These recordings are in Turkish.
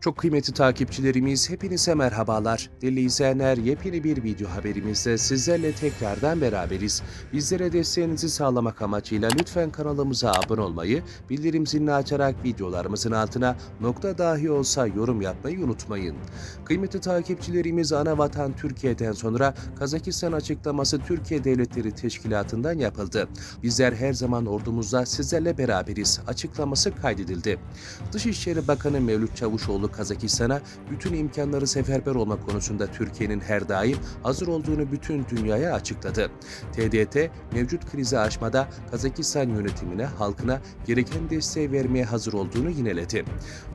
Çok kıymetli takipçilerimiz hepinize merhabalar. Değerli izleyenler yepyeni bir video haberimizde sizlerle tekrardan beraberiz. Bizlere desteğinizi sağlamak amacıyla lütfen kanalımıza abone olmayı, bildirim zilini açarak videolarımızın altına nokta dahi olsa yorum yapmayı unutmayın. Kıymetli takipçilerimiz ana vatan Türkiye'den sonra Kazakistan açıklaması Türkiye Devletleri Teşkilatı'ndan yapıldı. Bizler her zaman ordumuzda sizlerle beraberiz açıklaması kaydedildi. Dışişleri Bakanı Mevlüt Çavuşoğlu Kazakistan'a bütün imkanları seferber olma konusunda Türkiye'nin her daim hazır olduğunu bütün dünyaya açıkladı. TDT mevcut krizi aşmada Kazakistan yönetimine, halkına gereken desteği vermeye hazır olduğunu yineledi.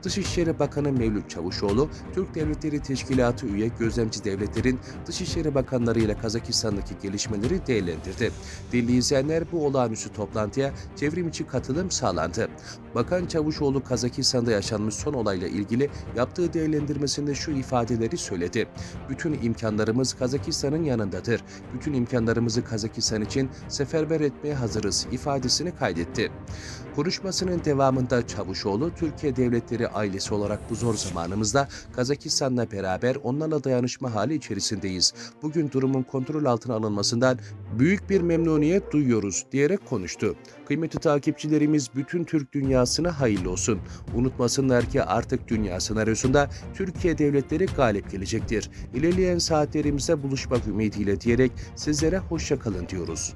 Dışişleri Bakanı Mevlüt Çavuşoğlu, Türk Devletleri Teşkilatı üye gözlemci devletlerin Dışişleri Bakanları ile Kazakistan'daki gelişmeleri değerlendirdi. Değerli izleyenler bu olağanüstü toplantıya çevrim içi katılım sağlandı. Bakan Çavuşoğlu Kazakistan'da yaşanmış son olayla ilgili yaptığı değerlendirmesinde şu ifadeleri söyledi. Bütün imkanlarımız Kazakistan'ın yanındadır. Bütün imkanlarımızı Kazakistan için seferber etmeye hazırız ifadesini kaydetti. Konuşmasının devamında Çavuşoğlu, Türkiye Devletleri ailesi olarak bu zor zamanımızda Kazakistan'la beraber onlarla dayanışma hali içerisindeyiz. Bugün durumun kontrol altına alınmasından büyük bir memnuniyet duyuyoruz diyerek konuştu. Kıymetli takipçilerimiz bütün Türk dünyasına hayırlı olsun. Unutmasınlar ki artık dünya senaryosunda Türkiye devletleri galip gelecektir. İlerleyen saatlerimizde buluşmak ümidiyle diyerek sizlere hoşça kalın diyoruz.